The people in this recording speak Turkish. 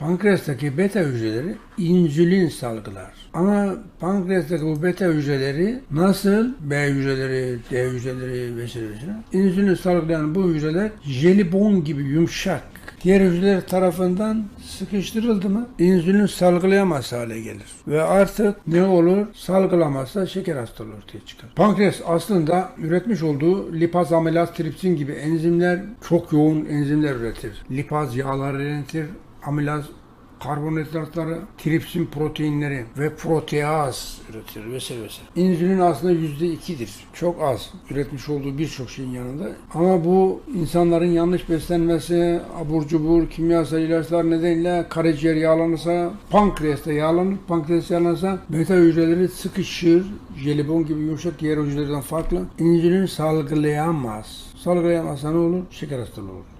Pankreastaki beta hücreleri insülin salgılar. Ama pankreastaki bu beta hücreleri nasıl B hücreleri, D hücreleri vesaire vesaire insülin salgılayan bu hücreler jelibon gibi yumuşak diğer hücreler tarafından sıkıştırıldı mı insülin salgılayamaz hale gelir. Ve artık ne olur? Salgılamazsa şeker hastalığı ortaya çıkar. Pankreas aslında üretmiş olduğu lipaz, amilaz, tripsin gibi enzimler çok yoğun enzimler üretir. Lipaz yağları üretir, amilaz karbonhidratları, tripsin proteinleri ve proteaz üretir vesaire vesaire. İnsülin aslında yüzde ikidir. Çok az üretmiş olduğu birçok şeyin yanında. Ama bu insanların yanlış beslenmesi, abur cubur, kimyasal ilaçlar nedeniyle karaciğer yağlanırsa, pankreasta yağlanır, pankreas yağlanırsa beta hücreleri sıkışır, jelibon gibi yumuşak diğer hücrelerden farklı. İnsülin salgılayamaz. Salgılayamazsa ne olur? Şeker hastalığı olur.